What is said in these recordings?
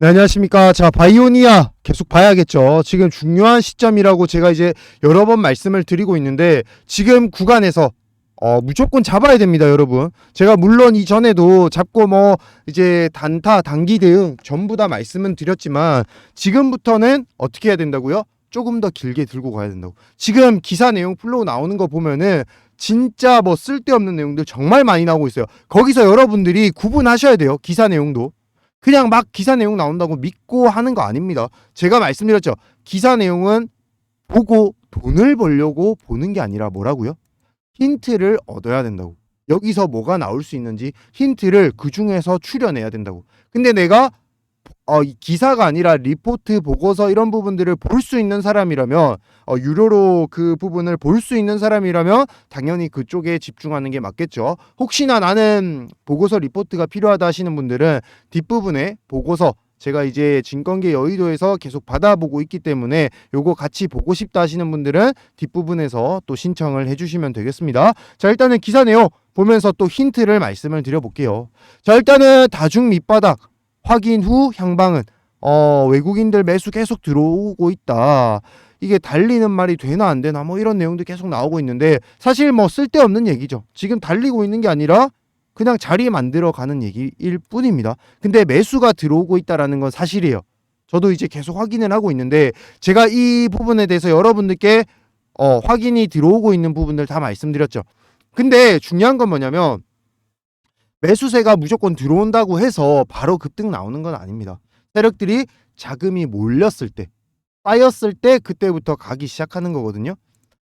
네, 안녕하십니까. 자, 바이오니아 계속 봐야겠죠. 지금 중요한 시점이라고 제가 이제 여러 번 말씀을 드리고 있는데 지금 구간에서 어, 무조건 잡아야 됩니다, 여러분. 제가 물론 이전에도 잡고 뭐 이제 단타, 단기 대응 전부 다 말씀은 드렸지만 지금부터는 어떻게 해야 된다고요? 조금 더 길게 들고 가야 된다고. 지금 기사 내용 플로우 나오는 거 보면은 진짜 뭐 쓸데없는 내용들 정말 많이 나오고 있어요. 거기서 여러분들이 구분하셔야 돼요. 기사 내용도. 그냥 막 기사 내용 나온다고 믿고 하는 거 아닙니다. 제가 말씀드렸죠. 기사 내용은 보고 돈을 벌려고 보는 게 아니라 뭐라고요? 힌트를 얻어야 된다고. 여기서 뭐가 나올 수 있는지 힌트를 그 중에서 추려내야 된다고. 근데 내가 어, 이 기사가 아니라 리포트 보고서 이런 부분들을 볼 수 있는 사람이라면 어, 유료로 그 부분을 볼 수 있는 사람이라면 당연히 그쪽에 집중하는 게 맞겠죠. 혹시나 나는 보고서 리포트가 필요하다 하시는 분들은 뒷부분에 보고서 제가 이제 진건계 여의도에서 계속 받아보고 있기 때문에 요거 같이 보고 싶다 하시는 분들은 뒷부분에서 또 신청을 해주시면 되겠습니다. 자 일단은 기사 내용 보면서 또 힌트를 말씀을 드려볼게요. 자 일단은 다중 밑바닥 확인 후 향방은 어 외국인들 매수 계속 들어오고 있다. 이게 달리는 말이 되나 안 되나 뭐 이런 내용도 계속 나오고 있는데 사실 뭐 쓸데없는 얘기죠. 지금 달리고 있는 게 아니라 그냥 자리 만들어 가는 얘기일 뿐입니다. 근데 매수가 들어오고 있다라는 건 사실이에요. 저도 이제 계속 확인을 하고 있는데 제가 이 부분에 대해서 여러분들께 어, 확인이 들어오고 있는 부분들 다 말씀드렸죠. 근데 중요한 건 뭐냐면 매수세가 무조건 들어온다고 해서 바로 급등 나오는 건 아닙니다. 세력들이 자금이 몰렸을 때, 쌓였을 때 그때부터 가기 시작하는 거거든요.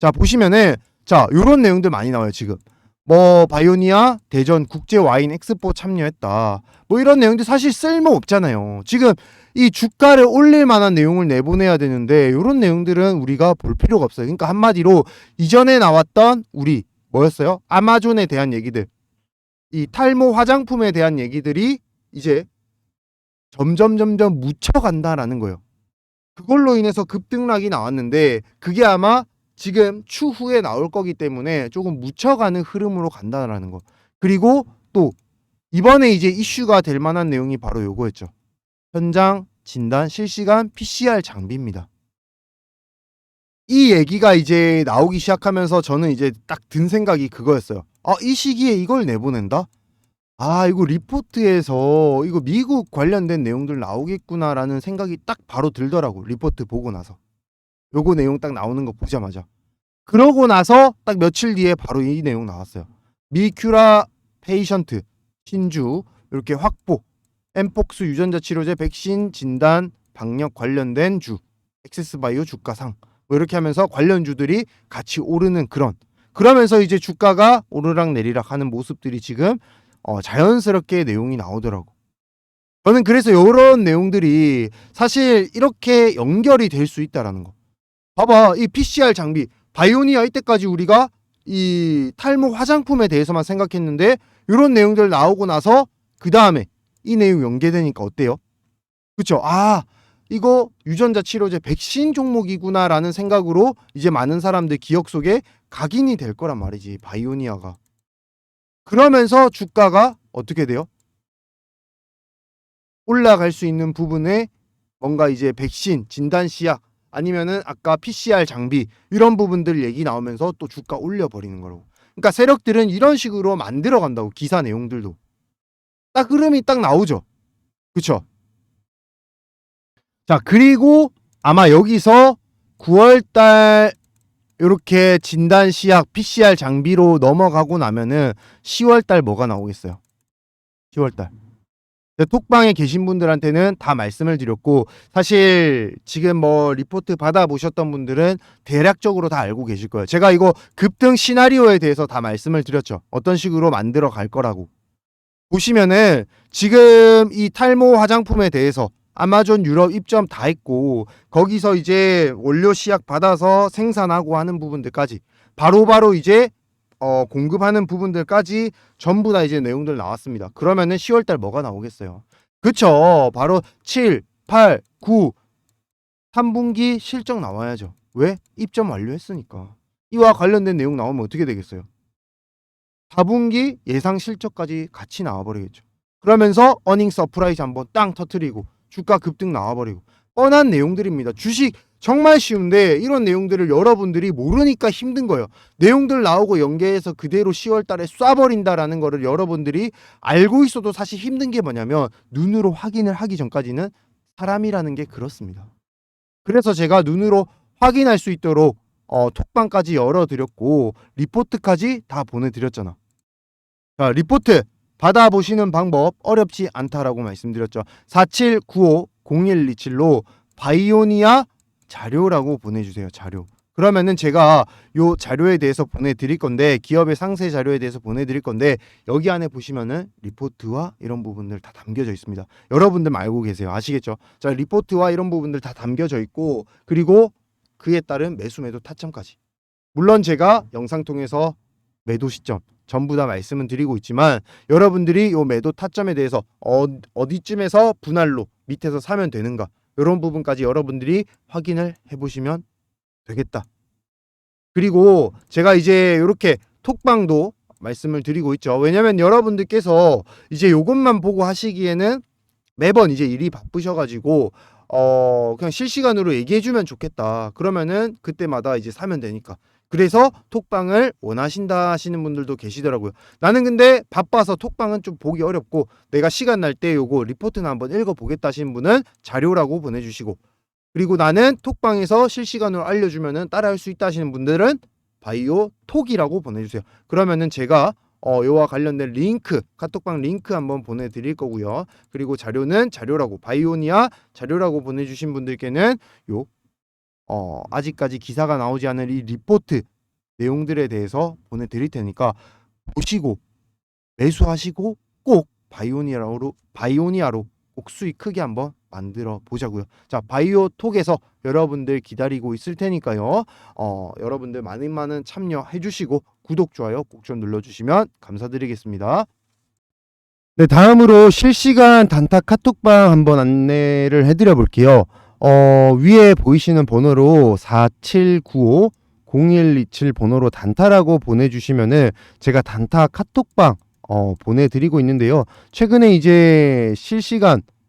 자 보시면은 자 요런 내용들 많이 나와요 지금. 뭐 바이오니아 대전 국제 와인 엑스포 참여했다. 뭐 이런 내용들 사실 쓸모 없잖아요. 지금 이 주가를 올릴 만한 내용을 내보내야 되는데 이런 내용들은 우리가 볼 필요가 없어요. 그러니까 한마디로 이전에 나왔던 우리 뭐였어요? 아마존에 대한 얘기들, 이 탈모 화장품에 대한 얘기들이 이제 점점 점점 묻혀간다라는 거예요. 그걸로 인해서 급등락이 나왔는데 그게 아마 지금 추후에 나올 거기 때문에 조금 묻혀가는 흐름으로 간다라는 거. 그리고 또 이번에 이제 이슈가 될 만한 내용이 바로 요거였죠. 현장 진단 실시간 PCR 장비입니다. 이 얘기가 이제 나오기 시작하면서 저는 이제 딱 든 생각이 그거였어요. 아, 이 시기에 이걸 내보낸다? 아, 이거 리포트에서 이거 미국 관련된 내용들 나오겠구나라는 생각이 딱 바로 들더라고. 리포트 보고 나서. 요거 내용 딱 나오는 거 보자마자. 그러고 나서 딱 며칠 뒤에 바로 이 내용 나왔어요. 미큐라 페이션트 신주 이렇게 확보 엠폭스 유전자 치료제 백신 진단 방역 관련된 주 엑세스바이오 주가상 뭐 이렇게 하면서 관련 주들이 같이 오르는 그런 그러면서 이제 주가가 오르락 내리락 하는 모습들이 지금 어, 자연스럽게 내용이 나오더라고. 저는 그래서 이런 내용들이 사실 이렇게 연결이 될 수 있다라는 거. 봐봐, 이 PCR 장비, 바이오니아 이때까지 우리가 이 탈모 화장품에 대해서만 생각했는데 이런 내용들 나오고 나서 그 다음에 이 내용 연계되니까 어때요? 그쵸? 아, 이거 유전자 치료제 백신 종목이구나라는 생각으로 이제 많은 사람들 기억 속에 각인이 될 거란 말이지, 바이오니아가. 그러면서 주가가 어떻게 돼요? 올라갈 수 있는 부분에 뭔가 이제 백신, 진단 시약, 아니면은 아까 PCR 장비 이런 부분들 얘기 나오면서 또 주가 올려 버리는 거라고. 그러니까 세력들은 이런 식으로 만들어 간다고 기사 내용들도 딱 흐름이 딱 나오죠. 그쵸? 자 그리고 아마 여기서 9월 달 이렇게 진단 시약 PCR 장비로 넘어가고 나면은 10월 달 뭐가 나오겠어요? 10월 달. 톡방에 계신 분들한테는 다 말씀을 드렸고 사실 지금 뭐 리포트 받아 보셨던 분들은 대략적으로 다 알고 계실 거예요. 제가 이거 급등 시나리오에 대해서 다 말씀을 드렸죠. 어떤 식으로 만들어 갈 거라고. 보시면은 지금 이 탈모 화장품에 대해서 아마존 유럽 입점 다 했고 거기서 이제 원료 시약 받아서 생산하고 하는 부분들까지 바로 바로 이제 어, 공급하는 부분들까지 전부 다 이제 내용들 나왔습니다. 그러면은 10월달 뭐가 나오겠어요? 그쵸? 바로 7, 8, 9, 3분기 실적 나와야죠. 왜? 입점 완료했으니까. 이와 관련된 내용 나오면 어떻게 되겠어요? 4분기 예상 실적까지 같이 나와버리겠죠. 그러면서 어닝 서프라이즈 한번 땅 터트리고 주가 급등 나와버리고 뻔한 내용들입니다. 주식 정말 쉬운데 이런 내용들을 여러분들이 모르니까 힘든 거예요. 내용들 나오고 연계해서 그대로 10월 달에 쏴버린다라는 거를 여러분들이 알고 있어도 사실 힘든 게 뭐냐면 눈으로 확인을 하기 전까지는 사람이라는 게 그렇습니다. 그래서 제가 눈으로 확인할 수 있도록 어, 톡방까지 열어드렸고 리포트까지 다 보내드렸잖아. 자 리포트 받아보시는 방법 어렵지 않다라고 말씀드렸죠. 4795-0127로 바이오니아 자료라고 보내주세요. 자료. 그러면은 제가 요 자료에 대해서 보내드릴 건데 기업의 상세 자료에 대해서 보내드릴 건데 여기 안에 보시면은 리포트와 이런 부분들 다 담겨져 있습니다. 여러분들 알고 계세요. 아시겠죠? 자 리포트와 이런 부분들 다 담겨져 있고 그리고 그에 따른 매수 매도 타점까지. 물론 제가 영상 통해서 매도 시점 전부 다 말씀은 드리고 있지만 여러분들이 요 매도 타점에 대해서 어, 어디쯤에서 분할로 밑에서 사면 되는가 이런 부분까지 여러분들이 확인을 해보시면 되겠다. 그리고 제가 이제 이렇게 톡방도 말씀을 드리고 있죠. 왜냐면 여러분들께서 이제 요것만 보고 하시기에는 매번 이제 일이 바쁘셔가지고 어 그냥 실시간으로 얘기해주면 좋겠다. 그러면은 그때마다 이제 사면 되니까. 그래서 톡방을 원하신다 하시는 분들도 계시더라고요. 나는 근데 바빠서 톡방은 좀 보기 어렵고 내가 시간 날 때 요거 리포트나 한번 읽어보겠다 하시는 분은 자료라고 보내주시고 그리고 나는 톡방에서 실시간으로 알려주면은 따라할 수 있다 하시는 분들은 바이오 톡이라고 보내주세요. 그러면은 제가 어, 요와 관련된 링크, 카톡방 링크 한번 보내드릴 거고요. 그리고 자료는 자료라고, 바이오니아 자료라고 보내주신 분들께는 요, 어, 아직까지 기사가 나오지 않은 이 리포트 내용들에 대해서 보내드릴 테니까 보시고 매수하시고 꼭 바이오니아로, 바이오니아로 꼭 수익 크게 한번 만들어 보자고요. 자, 바이오톡에서 여러분들 기다리고 있을 테니까요. 어, 여러분들 많은 많은 참여해 주시고 구독, 좋아요 꼭 좀 눌러 주시면 감사드리겠습니다. 네, 다음으로 실시간 단타 카톡방 한번 안내를 해 드려 볼게요. 어, 위에 보이시는 번호로 4795 0127 번호로 단타라고 보내주시면은 제가 단타 카톡방 어, 보내드리고 있는데요. 최근에 이제 실시간